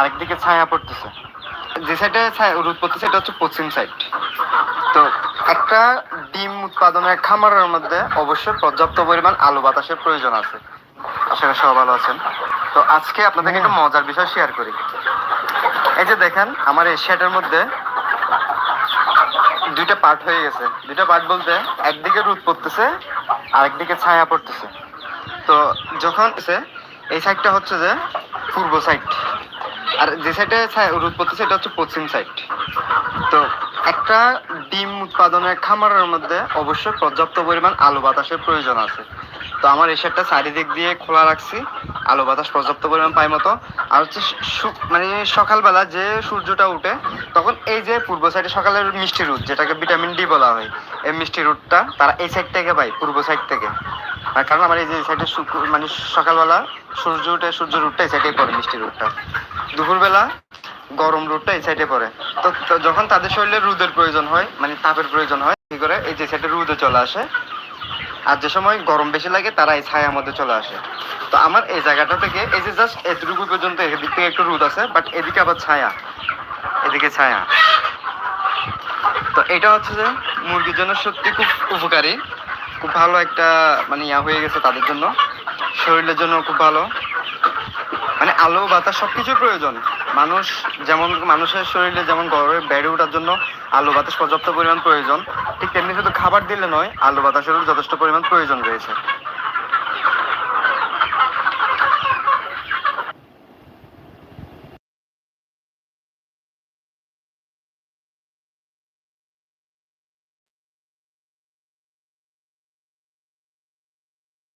আরেকদিকে ছায়া পড়তেছে। যে সাইডে রোদ পড়তেছে এটা হচ্ছে পশ্চিম সাইড তো একটা ডিম উৎপাদনের খামারের মধ্যে অবশ্যই পর্যাপ্ত পরিমাণ আলো বাতাসের প্রয়োজন আছে। আশা সব ভালো আছেন। তো আজকে আপনাদেরকে একটা মজার বিষয় শেয়ার করি। এই যে দেখেন আমার এই শেডের মধ্যে দুইটা পার্ট হয়ে গেছে। দুইটা পার্ট বলতে একদিকে রোদ পড়তেছে আরেকদিকে ছায়া পড়তেছে। তো যখন এই সাইডটা হচ্ছে যে পূর্ব সাইড আর যে সাইডে রোদ পড়তেছে এটা হচ্ছে পশ্চিম সাইড তো একটা ডিম উৎপাদনের খামারের মধ্যে অবশ্যই পর্যাপ্ত পরিমাণ আলো বাতাসের প্রয়োজন আছে। তো আমার এই সাইডটা চারিদিক দিয়ে খোলা রাখছি, আলো বাতাস পর্যাপ্ত পরিমাণ পাই মতো। আর হচ্ছে মানে সকালবেলা যে সূর্যটা উঠে, তখন এই যে পূর্ব সাইডে সকালের মিষ্টি রোদ যেটাকে ভিটামিন ডি বলা হয়, এই মিষ্টি রোদটা তারা এই সাইড থেকে পায়, পূর্ব সাইড থেকে। আর কারণ আমার এই যে সাইডে মানে সকালবেলা সূর্য উঠে, সূর্য রোদটা এই সাইডে পড়ে মিষ্টি রোদটা দুপুরবেলা গরম রোদটা এই সাইডে পড়ে। তো যখন তাদের শরীরে রোদের প্রয়োজন হয় মানে তাপের প্রয়োজন হয়, কি করে? এই যে সাইডে রোদে চলে আসে। আর যে সময় গরম বেশি লাগে, তারা এই ছায়ার মধ্যে চলে আসে। তো আমার এই জায়গাটা থেকে, এই যে জাস্ট এতটুকু পর্যন্ত এদিক থেকে একটু রোদ আছে বাট এদিকে আবার ছায়া। এদিকে ছায়া। তো এটা হচ্ছে যে, মুরগির জন্য সত্যি খুব উপকারী। খুব ভালো একটা মানে ইয়া হয়ে গেছে তাদের জন্য। শরীরের জন্য খুব ভালো। মানে আলো, বাতাস সব কিছুই প্রয়োজন। মানুষ যেমন, মানুষের শরীরে যেমন গরমে বেড়ে ওঠার জন্য আলো, বাতাস পর্যাপ্ত পরিমাণ প্রয়োজন। ঠিক তেমনি শুধু খাবার দিলে নয়, আলো, বাতাসেরও যথেষ্ট পরিমাণ প্রয়োজন রয়েছে।